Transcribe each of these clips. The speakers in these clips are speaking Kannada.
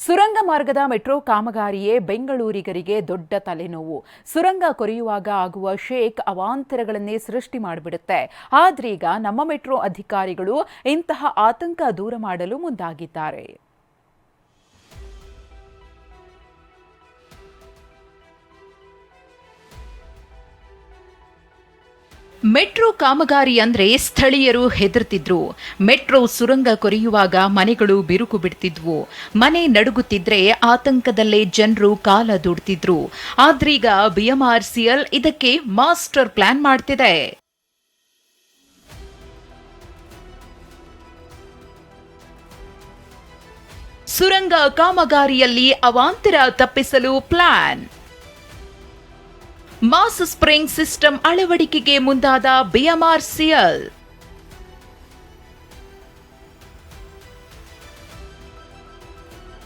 ಸುರಂಗ ಮಾರ್ಗದ ಮೆಟ್ರೋ ಕಾಮಗಾರಿಯೇ ಬೆಂಗಳೂರಿಗರಿಗೆ ದೊಡ್ಡ ತಲೆನೋವು. ಸುರಂಗ ಕೊರೆಯುವಾಗ ಆಗುವ ಶೇಕ್ ಅವಾಂತರಗಳನ್ನೇ ಸೃಷ್ಟಿ ಮಾಡಿಬಿಡುತ್ತೆ. ಆದ್ರೀಗ ನಮ್ಮ ಮೆಟ್ರೋ ಅಧಿಕಾರಿಗಳು ಇಂತಹ ಆತಂಕ ದೂರ ಮಾಡಲು ಮುಂದಾಗಿದ್ದಾರೆ. ಮೆಟ್ರೋ ಕಾಮಗಾರಿ ಅಂದ್ರೆ ಸ್ಥಳೀಯರು ಹೆದರ್ತಿದ್ರು. ಮೆಟ್ರೋ ಸುರಂಗ ಕೊರೆಯುವಾಗ ಮನೆಗಳು ಬಿರುಕು ಬಿಡ್ತಿದ್ವು. ಮನೆ ನಡುಗುತ್ತಿದ್ರೆ ಆತಂಕದಲ್ಲೇ ಜನರು ಕಾಲ ದುಡ್ತಿದ್ರು. ಆದ್ರೀಗ ಬಿಎಂಆರ್ಸಿಎಲ್ ಇದಕ್ಕೆ ಮಾಸ್ಟರ್ ಪ್ಲಾನ್ ಮಾಡ್ತಿದೆ. ಸುರಂಗ ಕಾಮಗಾರಿಯಲ್ಲಿ ಅವಾಂತರ ತಪ್ಪಿಸಲು ಪ್ಲಾನ್. ಮಾಸ್ ಸ್ಪ್ರಿಂಗ್ ಸಿಸ್ಟಮ್ ಅಳವಡಿಕೆಗೆ ಮುಂದಾದ ಬಿಎಂಆರ್ಸಿಎಲ್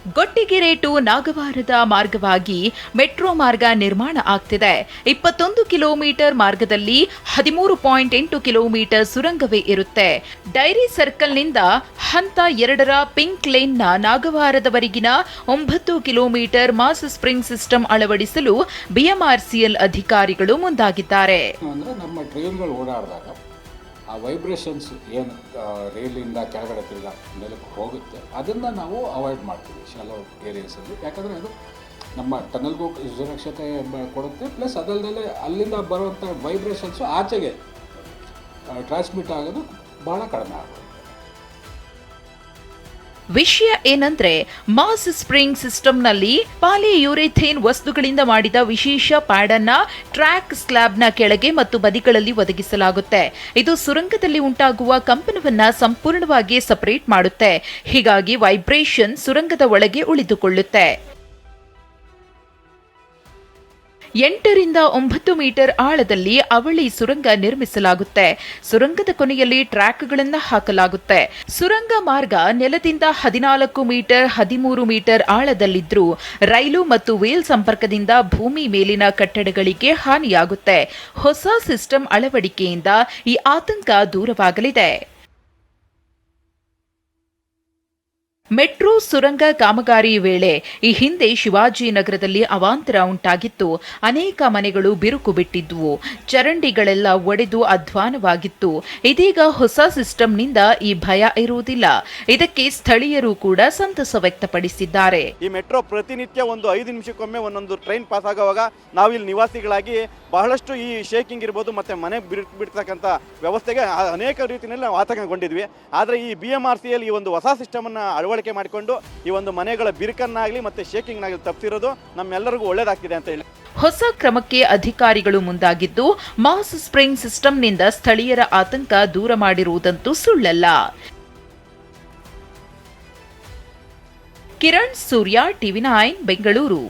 ಗೊಟ್ಟಿಗೆರೆ ಟು ನಾಗವಾರದ ಮಾರ್ಗವಾಗಿ ಮೆಟ್ರೋ ಮಾರ್ಗ ನಿರ್ಮಾಣ ಆಗ್ತಿದೆ. ಇಪ್ಪತ್ತೊಂದು ಕಿಲೋಮೀಟರ್ ಮಾರ್ಗದಲ್ಲಿ ಹದಿಮೂರು ಪಾಯಿಂಟ್ ಎಂಟು ಕಿಲೋಮೀಟರ್ ಸುರಂಗವೇ ಇರುತ್ತೆ. ಡೈರಿ ಸರ್ಕಲ್ನಿಂದ ಹಂತ ಎರಡರ ಪಿಂಕ್ ಲೇನ್ನ ನಾಗವಾರದವರೆಗಿನ ಒಂಬತ್ತು ಕಿಲೋಮೀಟರ್ ಮಾಸ್ ಸ್ಪ್ರಿಂಗ್ ಸಿಸ್ಟಮ್ ಅಳವಡಿಸಲು ಬಿಎಂಆರ್ಸಿಎಲ್ ಅಧಿಕಾರಿಗಳು ಮುಂದಾಗಿದ್ದಾರೆ. ಆ ವೈಬ್ರೇಷನ್ಸ್ ಏನು ರೈಲಿಂದ ಕೆಳಗಡೆ ತಿರ್ಗ ನೆಲಕ್ಕೆ ಹೋಗುತ್ತೆ. ಅದನ್ನು ನಾವು ಅವಾಯ್ಡ್ ಮಾಡ್ತೀವಿ ಶಾಲೋ ಏರಿಯಾಸಲ್ಲಿ ಯಾಕಂದರೆ ಅದು ನಮ್ಮ ಟನಲ್ಗೂ ಸುರಕ್ಷತೆ ಕೊಡುತ್ತೆ. ಪ್ಲಸ್ ಅದಲ್ಲದೆ ಅಲ್ಲಿಂದ ಬರುವಂಥ ವೈಬ್ರೇಷನ್ಸು ಆಚೆಗೆ ಟ್ರಾನ್ಸ್ಮಿಟ್ ಆಗೋದು ಭಾಳ ಕಡಿಮೆ ಆಗುತ್ತೆ. ವಿಷಯ ಏನಂದ್ರೆ ಮಾಸ್ ಸ್ಪ್ರಿಂಗ್ ಸಿಸ್ಟಮ್ನಲ್ಲಿ ಪಾಲಿಯೂರೇಥೇನ್ ವಸ್ತುಗಳಿಂದ ಮಾಡಿದ ವಿಶೇಷ ಪ್ಯಾಡ್ ಟ್ರ್ಯಾಕ್ ಸ್ಲ್ಯಾಬ್ನ ಕೆಳಗೆ ಮತ್ತು ಬದಿಗಳಲ್ಲಿ ಒದಗಿಸಲಾಗುತ್ತೆ. ಇದು ಸುರಂಗದಲ್ಲಿ ಉಂಟಾಗುವ ಕಂಪನವನ್ನ ಸಂಪೂರ್ಣವಾಗಿ ಸಪರೇಟ್ ಮಾಡುತ್ತೆ. ಹೀಗಾಗಿ ವೈಬ್ರೇಷನ್ ಸುರಂಗದ ಒಳಗೆ ಉಳಿದುಕೊಳ್ಳುತ್ತೆ. ಎಂಟರಿಂದ ಒಂಬತ್ತು ಮೀಟರ್ ಆಳದಲ್ಲಿ ಅವಳಿ ಸುರಂಗ ನಿರ್ಮಿಸಲಾಗುತ್ತೆ. ಸುರಂಗದ ಕೊನೆಯಲ್ಲಿ ಟ್ರ್ಯಾಕ್ಗಳನ್ನು ಹಾಕಲಾಗುತ್ತೆ. ಸುರಂಗ ಮಾರ್ಗ ನೆಲದಿಂದ ಹದಿನಾಲ್ಕು ಮೀಟರ್, ಹದಿಮೂರು ಮೀಟರ್ ಆಳದಲ್ಲಿದ್ದರೂ ರೈಲು ಮತ್ತು ವೇಲ್ ಸಂಪರ್ಕದಿಂದ ಭೂಮಿ ಮೇಲಿನ ಕಟ್ಟಡಗಳಿಗೆ ಹಾನಿಯಾಗುತ್ತೆ. ಹೊಸ ಸಿಸ್ಟಮ್ ಅಳವಡಿಕೆಯಿಂದ ಈ ಆತಂಕ ದೂರವಾಗಲಿದೆ. ಮೆಟ್ರೋ ಸುರಂಗ ಕಾಮಗಾರಿ ವೇಳೆ ಈ ಹಿಂದೆ ಶಿವಾಜಿನಗರದಲ್ಲಿ ಅವಾಂತರ ಉಂಟಾಗಿತ್ತು. ಅನೇಕ ಮನೆಗಳು ಬಿರುಕು ಬಿಟ್ಟಿದ್ವು. ಚರಂಡಿಗಳೆಲ್ಲ ಒಡೆದು ಅಧ್ವಾನವಾಗಿತ್ತು. ಇದೀಗ ಹೊಸ ಸಿಸ್ಟಂನಿಂದ ಈ ಭಯ ಇರುವುದಿಲ್ಲ. ಇದಕ್ಕೆ ಸ್ಥಳೀಯರು ಕೂಡ ಸಂತಸ ವ್ಯಕ್ತಪಡಿಸಿದ್ದಾರೆ. ಈ ಮೆಟ್ರೋ ಪ್ರತಿನಿತ್ಯ ಒಂದು ಐದು ನಿಮಿಷಕ್ಕೊಮ್ಮೆ ಒಂದೊಂದು ಟ್ರೈನ್ ಪಾಸ್ ಆಗುವಾಗ ನಾವಿಲ್ಲಿ ನಿವಾಸಿಗಳಾಗಿ ಬಹಳಷ್ಟು ಈ ಶೇಕಿಂಗ್ ಇರ್ಬೋದು, ಮತ್ತೆ ಮನೆ ಬಿಡ್ ಬಿಡ್ತಕ್ಕಂಥ ವ್ಯವಸ್ಥೆಗೆ ಅನೇಕ ರೀತಿಯಲ್ಲಿ ನಾವು ಆತಂಕಗೊಂಡಿದ್ವಿ. ಆದರೆ ಈ ಬಿ ಎಂ ಆರ್ ಒಂದು ಹೊಸ ಸಿಸ್ಟಮನ್ನು ಅಳವಡಿಕೆ ಮಾಡಿಕೊಂಡು ಈ ಒಂದು ಮನೆಗಳ ಬಿರುಕನ್ನಾಗಲಿ ಶೇಕಿಂಗ್ ಶೇಕಿಂಗ್ನಾಗಲಿ ತಪ್ಪಿರೋದು ನಮ್ಮೆಲ್ಲರಿಗೂ ಒಳ್ಳೇದಾಗ್ತಿದೆ ಅಂತ ಹೇಳಿ. ಹೊಸ ಕ್ರಮಕ್ಕೆ ಅಧಿಕಾರಿಗಳು ಮುಂದಾಗಿದ್ದು, ಮಾಸ್ ಸ್ಪ್ರಿಂಗ್ ಸಿಸ್ಟಂನಿಂದ ಸ್ಥಳೀಯರ ಆತಂಕ ದೂರ ಮಾಡಿರುವುದಂತೂ ಸುಳ್ಳಲ್ಲ. Kiran Surya, TV nine, Bengaluru.